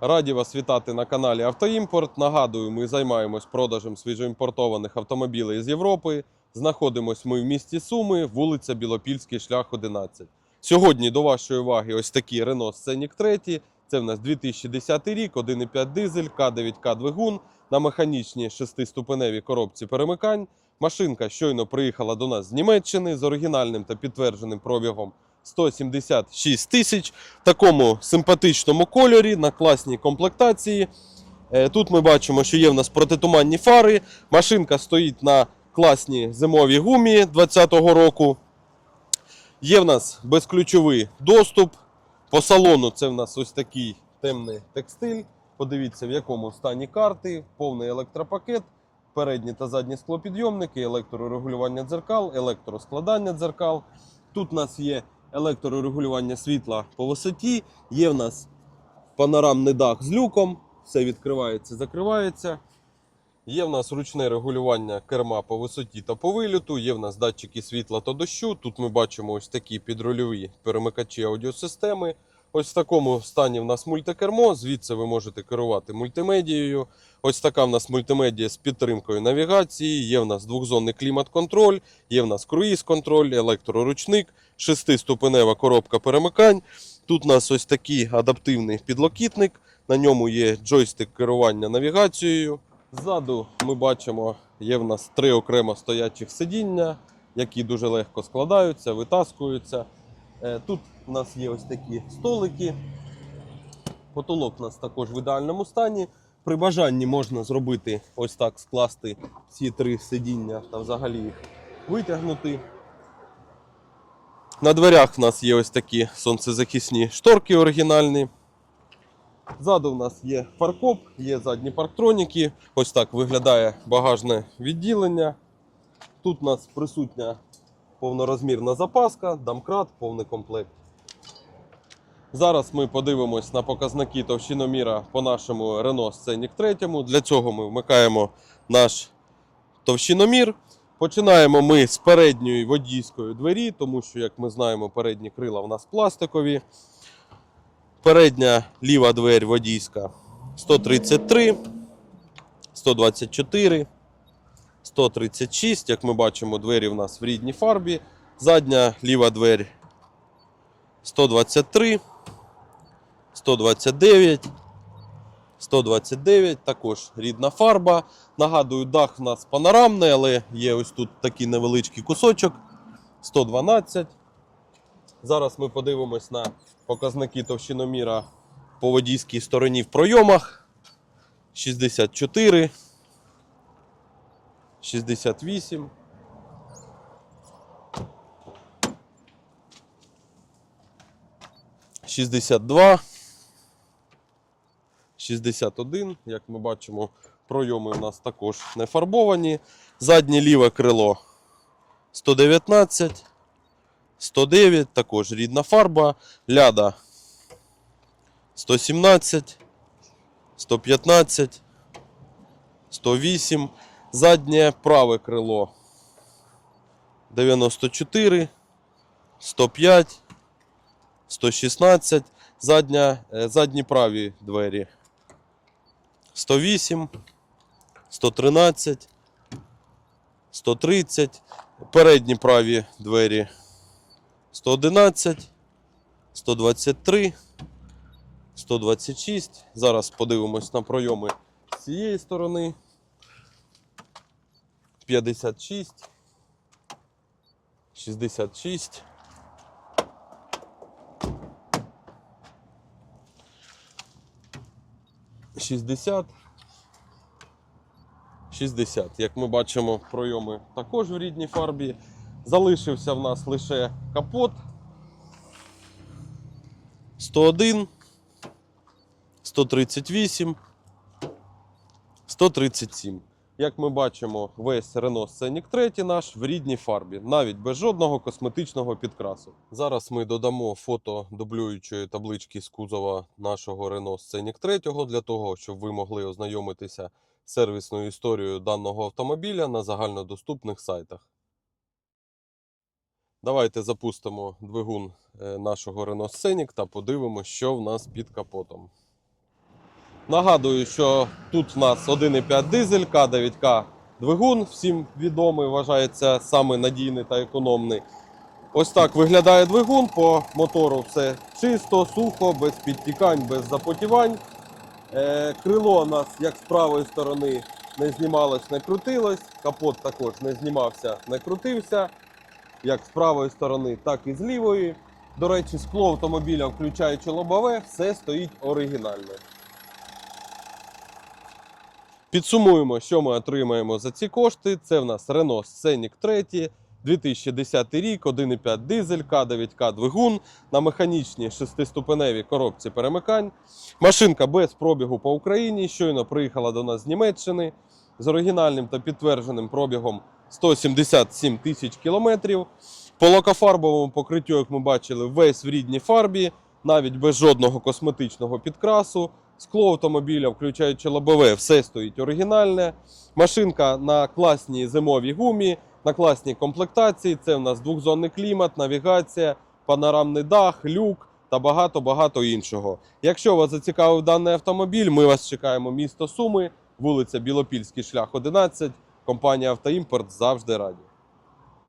Раді вас вітати на каналі Автоімпорт. Нагадую, ми займаємось продажем свіжоімпортованих автомобілів з Європи. Знаходимось ми в місті Суми, вулиця Білопільський, шлях 11. Сьогодні до вашої уваги ось такий Renault Scenic 3. Це в нас 2010 рік, 1,5 дизель, К9К двигун на механічній шестиступеневій коробці перемикань. Машинка щойно приїхала до нас з Німеччини з оригінальним та підтвердженим пробігом 176 тисяч в такому симпатичному кольорі на класній комплектації. Е, Тут ми бачимо, що є в нас протитуманні фари. Машинка стоїть на класній зимовій гумі 2020 року. Є в нас безключовий доступ. По салону це в нас ось такий темний текстиль. Подивіться, в якому стані карти, повний електропакет, передні та задні склопідйомники, електрорегулювання дзеркал, електроскладання дзеркал. Тут у нас є електрорегулювання світла по висоті, є в нас панорамний дах з люком, все відкривається, закривається. Є в нас ручне регулювання керма по висоті та по виліту, є в нас датчики світла та дощу. Тут ми бачимо ось такі підрульові перемикачі аудіосистеми. Ось в такому стані в нас мультикермо. Звідси ви можете керувати мультимедією. Ось така в нас мультимедія з підтримкою навігації. Є в нас двохзонний клімат-контроль, є в нас круїз-контроль, електроручник, шестиступенева коробка перемикань. Тут у нас ось такий адаптивний підлокітник. На ньому є джойстик керування навігацією. Ззаду ми бачимо, є в нас три окремо стоячих сидіння, які дуже легко складаються, витаскуються. Е, Тут у нас є ось такі столики. Потолок у нас також в ідеальному стані. При бажанні можна зробити ось так, скласти ці три сидіння та взагалі їх витягнути. На дверях в нас є ось такі сонцезахисні шторки оригінальні. Ззаду в нас є фаркоп, є задні парктроніки. Ось так виглядає багажне відділення. Тут у нас присутня повнорозмірна запаска, домкрат, повний комплект. Зараз ми подивимось на показники товщиноміра по нашому Renault Scenic 3. Для цього ми вмикаємо наш товщиномір. Починаємо ми з передньої водійської двері, тому що, як ми знаємо, передні крила в нас пластикові. Передня ліва двері водійська 133, 124, 136. Як ми бачимо, двері в нас в рідній фарбі. Задня ліва двері 123, 129, 129, також рідна фарба. Нагадую, дах в нас панорамний, але є ось тут такий невеличкий кусочок. 112. Зараз ми подивимось на показники товщиноміра по водійській стороні в пройомах. 64, 68. Шістдесят два, 61, як ми бачимо, пройоми у нас також не фарбовані. Заднє ліве крило 119, 109, також рідна фарба, ляда 117, 115, 108, заднє праве крило 94, 105, 116, задня, е, задні праві двері 108, 113, 130, передні праві двері 111, 123, 126. Зараз подивимось на пройоми з цієї сторони. 56, 66. Шістдесят. 60. Як ми бачимо, пройоми також в рідній фарбі. Залишився в нас лише капот. 101, 138, 137. Як ми бачимо, весь Renault Scenic 3 наш в рідній фарбі, навіть без жодного косметичного підкрасу. Зараз ми додамо фото дублюючої таблички з кузова нашого Renault Scenic 3 для того, щоб ви могли ознайомитися з сервісною історією даного автомобіля на загальнодоступних сайтах. Давайте запустимо двигун е, нашого Renault Scenic та подивимося, що в нас під капотом. Нагадую, що тут в нас 1,5 дизель, К9К двигун, всім відомий, вважається саме надійний та економний. Ось так виглядає двигун. По мотору все чисто, сухо, без підтікань, без запотівань. Е, крило у нас як з правої сторони не знімалось, не крутилось. Капот також не знімався, не крутився. Як з правої сторони, так і з лівої. До речі, скло автомобіля, включаючи лобове, все стоїть оригінально. Підсумуємо, що ми отримаємо за ці кошти. Це в нас Renault Scenic 3, 2010 рік, 1,5 дизель, К9К двигун на механічній шестиступеневій коробці перемикань. Машинка без пробігу по Україні. Щойно приїхала до нас з Німеччини з оригінальним та підтвердженим пробігом 177 тисяч кілометрів. По лакофарбовому покриттю, як ми бачили, весь в рідній фарбі, навіть без жодного косметичного підкрасу. Скло автомобіля, включаючи лобове, все стоїть оригінальне. Машинка на класній зимовій гумі, на класній комплектації. Це в нас двохзонний клімат, навігація, панорамний дах, люк та багато-багато іншого. Якщо вас зацікавив даний автомобіль, ми вас чекаємо місто Суми, вулиця Білопільський шлях 11. Компанія Автоімпорт завжди раді.